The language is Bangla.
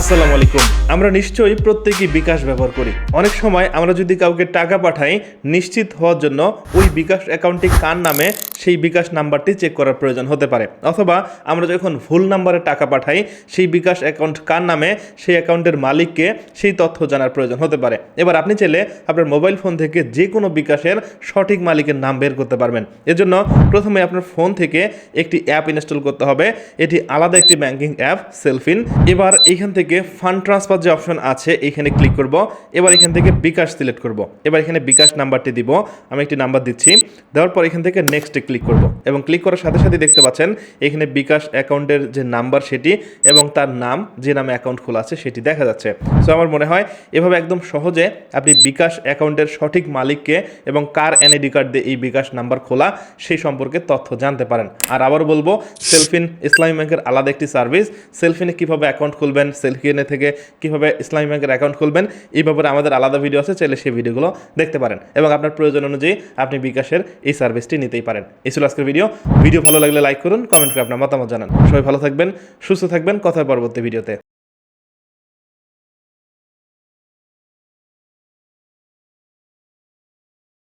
আসসালামু আলাইকুম। আমরা নিশ্চয়ই প্রত্যেকেই বিকাশ ব্যবহার করি। অনেক সময় আমরা যদি কাউকে টাকা পাঠাই, নিশ্চিত হওয়ার জন্য ওই বিকাশ অ্যাকাউন্টটি কার নামে সেই বিকাশ নাম্বারটি চেক করার প্রয়োজন হতে পারে। অথবা আমরা যখন ভুল নাম্বারে টাকা পাঠাই, সেই বিকাশ অ্যাকাউন্ট কার নামে, সেই অ্যাকাউন্টের মালিককে সেই তথ্য জানার প্রয়োজন হতে পারে। এবার আপনি চাইলে আপনার মোবাইল ফোন থেকে যে কোনো বিকাশের সঠিক মালিকের নাম বের করতে পারবেন। এজন্য প্রথমে আপনার ফোন থেকে একটি অ্যাপ ইনস্টল করতে হবে। এটি আলাদা একটি ব্যাংকিং অ্যাপ সেলফিন এবার এইখান থেকে ফান্ড ট্রান্সফার যে অপশন আছে, এখানে ক্লিক করব। এবার এখান থেকে বিকাশ সিলেক্ট করব। এবার এখানে বিকাশ নাম্বারটি দিব। আমি একটি নাম্বার দিচ্ছি। দেওয়ার পর এখান থেকে নেক্সটে ক্লিক করব। এবং ক্লিক করার সাথে সাথে দেখতে পাচ্ছেন, এখানে বিকাশ অ্যাকাউন্টের যে নাম্বার সেটি এবং তার নাম, যে নামে অ্যাকাউন্ট খোলা আছে সেটি দেখা যাচ্ছে। সো আমার মনে হয় এভাবে একদম সহজে আপনি বিকাশ অ্যাকাউন্টের সঠিক মালিককে এবং কার এনআইডি কার্ড দিয়ে এই বিকাশ নাম্বার খোলা, সেই সম্পর্কে তথ্য জানতে পারেন। আর আবার বলব সেলফিন ইসলামী ব্যাংকের আলাদা একটি সার্ভিস। সেলফিনে কীভাবে অ্যাকাউন্ট খুলবেন সেলফিনে থেকে কীভাবে ইসলামী ব্যাংকের অ্যাকাউন্ট খুলবেন, এই ব্যাপারে আমাদের আলাদা ভিডিও আছে, চাইলে সেই ভিডিওগুলো দেখতে পারেন। এবং আপনার প্রয়োজন অনুযায়ী আপনি বিকাশের এই সার্ভিসটি নিতেই পারেন। এই ছিল আজকের ভিডিও ভিডিও ভালো লাগলে লাইক করুন কমেন্ট করে আপনার মতামত জানান। সবাই ভালো থাকবেন, সুস্থ থাকবেন। কথা পরবর্তী ভিডিওতে